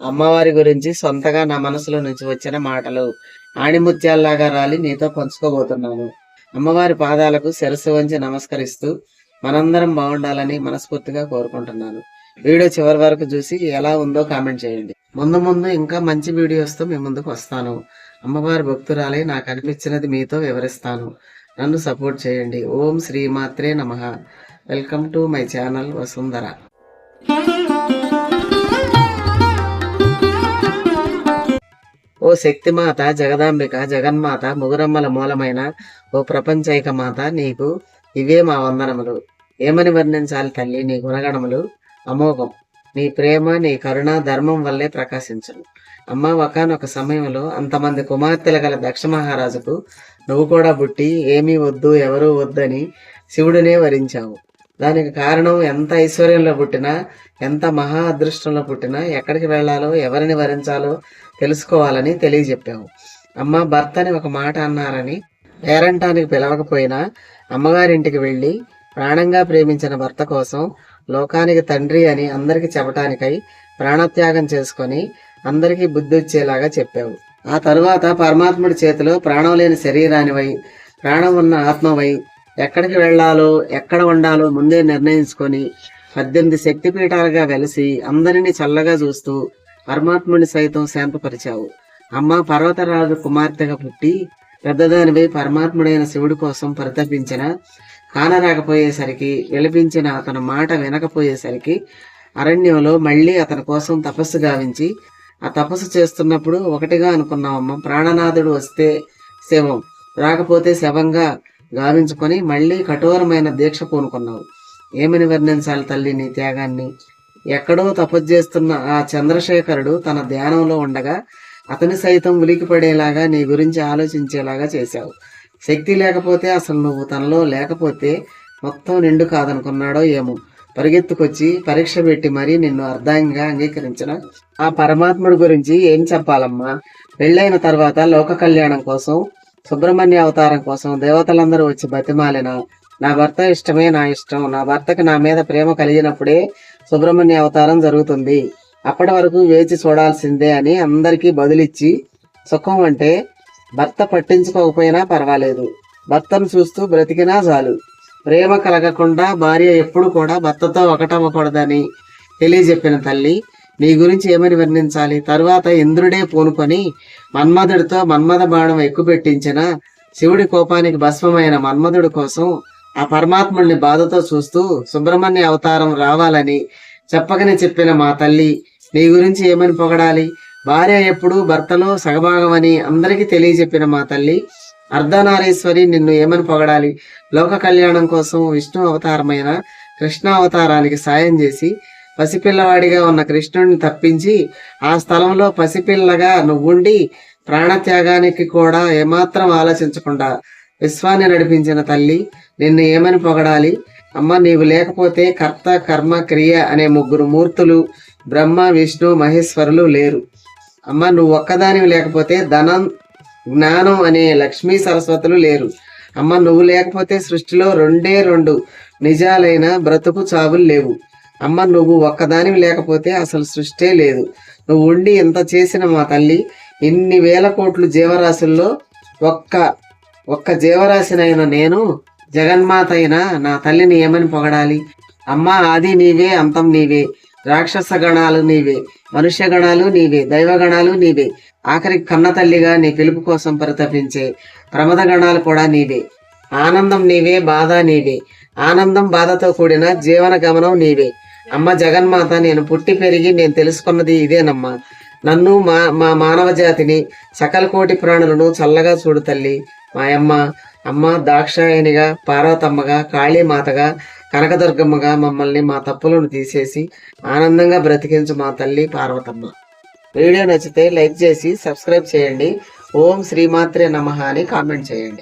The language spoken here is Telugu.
అమ్మవారి గురించి సొంతగా నా మనసులో నుంచి వచ్చిన మాటలు ఆణిముత్యాల్లాగా రాలి నీతో పంచుకోబోతున్నాను. అమ్మవారి పాదాలకు శిరస్సు వంచి నమస్కరిస్తూ మనందరం బాగుండాలని మనస్ఫూర్తిగా కోరుకుంటున్నాను. వీడియో చివరి వరకు చూసి ఎలా ఉందో కామెంట్ చేయండి. ముందు ముందు ఇంకా మంచి వీడియోస్తో మీ ముందుకు వస్తాను. అమ్మవారి భక్తురాలే నాకు అనిపించినది మీతో వివరిస్తాను. నన్ను సపోర్ట్ చేయండి. ఓం శ్రీమాత్రే నమ. Welcome to my channel Vasundhara. ఓ శక్తిమాత జగదాంబిక జగన్మాత ముగురమ్మల మూలమైన ఓ ప్రపంచైక మాత నీకు ఇవే మా వందనములు. ఏమని వర్ణించాలి తల్లి నీ గుణగణములు? అమోఘం. నీ ప్రేమ నీ కరుణ ధర్మం వల్లే ప్రకాశించను. అమ్మ ఒకనొక సమయంలో అంతమంది కుమార్తెలు గల దక్ష మహారాజుకు నువ్వు కూడా పుట్టి ఏమీ వద్దు ఎవరూ వద్దని శివుడినే వరించావు. దానికి కారణం ఎంత ఐశ్వర్యంలో పుట్టినా ఎంత మహా అదృష్టంలో పుట్టినా ఎక్కడికి వెళ్ళాలో ఎవరిని వరించాలో తెలుసుకోవాలని తెలియజెప్పావు. అమ్మ భర్తని ఒక మాట అన్నారని పేరంటానికి పిలవకపోయినా అమ్మగారింటికి వెళ్ళి ప్రాణంగా ప్రేమించిన భర్త కోసం లోకానికి తండ్రి అని అందరికి చెప్పటానికై ప్రాణత్యాగం చేసుకొని అందరికీ బుద్ధి వచ్చేలాగా చెప్పావు. ఆ తరువాత పరమాత్ముడి చేతిలో ప్రాణం లేని శరీరానివై ప్రాణం ఉన్న ఆత్మవై ఎక్కడికి వెళ్ళాలో ఎక్కడ ఉండాలో ముందే నిర్ణయించుకొని పద్దెనిమిది శక్తిపీఠాలుగా వెలిసి అందరినీ చల్లగా చూస్తూ పరమాత్ముని సైతం శాంతపరిచావు. అమ్మ పర్వతరాజు కుమార్తెగా పుట్టి పెద్దదానిపై పరమాత్ముడైన శివుడి కోసం పరితపించిన కానరాకపోయేసరికి విలపించిన అతని మాట వినకపోయేసరికి అరణ్యంలో మళ్ళీ అతని కోసం తపస్సు గావించి ఆ తపస్సు చేస్తున్నప్పుడు ఒకటిగా అనుకున్నామమ్మ ప్రాణనాథుడు వస్తే శవం రాకపోతే శవంగా గావించుకొని మళ్ళీ కఠోరమైన దీక్ష పూనుకున్నావు. ఏమని వర్ణించాలి తల్లిని త్యాగాన్ని? ఎక్కడో తపస్సు చేస్తున్న ఆ చంద్రశేఖరుడు తన ధ్యానంలో ఉండగా అతని సైతం ఉలికిపడేలాగా నీ గురించి ఆలోచించేలాగా చేశావు. శక్తి లేకపోతే అసలు నువ్వు తనలో లేకపోతే మొత్తం నిండు కాదనుకున్నాడో ఏమో. పరిగెత్తుకొచ్చి పరీక్ష పెట్టి మరీ నిన్ను అర్ధాంగా అంగీకరించిన ఆ పరమాత్ముడి గురించి ఏం చెప్పాలమ్మా? పెళ్ళైన తర్వాత లోక కళ్యాణం కోసం సుబ్రహ్మణ్య అవతారం కోసం దేవతలందరూ వచ్చి బతిమాలిన నా భర్త ఇష్టమే నా ఇష్టం. నా భర్తకి నా మీద ప్రేమ కలిగినప్పుడే సుబ్రహ్మణ్య అవతారం జరుగుతుంది. అప్పటి వరకు వేచి చూడాల్సిందే అని అందరికీ బదులిచ్చి సుఖం అంటే భర్త పట్టించుకోకపోయినా పర్వాలేదు. భర్తను చూస్తూ బ్రతికినా చాలు. ప్రేమ కలగకుండా భార్య ఎప్పుడు కూడా భర్తతో ఒకటవ్వకూడదని తెలియజెప్పిన తల్లి నీ గురించి ఏమని వర్ణించాలి? తరువాత ఇంద్రుడే పూనుకొని మన్మధుడితో మన్మథ బాణం ఎక్కుపెట్టించిన శివుడి కోపానికి భస్మమైన మన్మధుడి కోసం ఆ పరమాత్ముడిని బాధతో చూస్తూ సుబ్రహ్మణ్య అవతారం రావాలని చెప్పకనే చెప్పిన మా తల్లి నీ గురించి ఏమని పొగడాలి? భార్య ఎప్పుడు భర్తలో సగభాగమని అందరికీ తెలియజెప్పిన మా తల్లి అర్ధనారీశ్వరి నిన్ను ఏమని పొగడాలి? లోక కళ్యాణం కోసం విష్ణు అవతారమైన కృష్ణ అవతారానికి సాయం చేసి పసిపిల్లవాడిగా ఉన్న కృష్ణుడిని తప్పించి ఆ స్థలంలో పసిపిల్లగా నువ్వుండి ప్రాణత్యాగానికి కూడా ఏమాత్రం ఆలోచించకుండా విశ్వాన్ని నడిపించిన తల్లి నిన్ను ఏమని పొగడాలి? అమ్మ నీవు లేకపోతే కర్త కర్మ క్రియ అనే ముగ్గురు మూర్తులు బ్రహ్మ విష్ణు మహేశ్వరులు లేరు. అమ్మ నువ్వు ఒక్కదానివి లేకపోతే ధనం జ్ఞానం అనే లక్ష్మీ సరస్వతులు లేరు. అమ్మ నువ్వు లేకపోతే సృష్టిలో రెండే రెండు నిజాలైన బ్రతుకు చావులు లేవు. అమ్మ నువ్వు ఒక్కదానివి లేకపోతే అసలు సృష్టే లేదు. నువ్వు ఉండి ఎంత చేసిన మా తల్లి ఇన్ని వేల కోట్లు జీవరాశుల్లో ఒక్క ఒక్క జీవరాశినైన నేను జగన్మాత అయిన నా తల్లిని ఏమని పొగడాలి? అమ్మ ఆది నీవే అంతం నీవే రాక్షస గణాలు నీవే మనుష్య గణాలు నీవే దైవగణాలు నీవే ఆఖరి కన్న తల్లిగా నీ పిలుపు కోసం పరితపించే ప్రమద గణాలు కూడా నీవే. ఆనందం నీవే బాధ నీవే. ఆనందం బాధతో కూడిన జీవన గమనం నీవే. అమ్మ జగన్మాత నేను పుట్టి పెరిగి నేను తెలుసుకున్నది ఇదేనమ్మా. నన్ను మా మా మానవ జాతిని సకల కోటి ప్రాణులను చల్లగా చూడు తల్లి. మాయమ్మ అమ్మ దాక్షాయణిగా పార్వతమ్మగా కాళీమాతగా కనకదుర్గమ్మగా మమ్మల్ని మా తప్పులను తీసేసి ఆనందంగా బ్రతికించు మా తల్లి పార్వతమ్మ. వీడియో నచ్చితే లైక్ చేసి సబ్స్క్రైబ్ చేయండి. ఓం శ్రీమాత్రే నమ అని కామెంట్ చేయండి.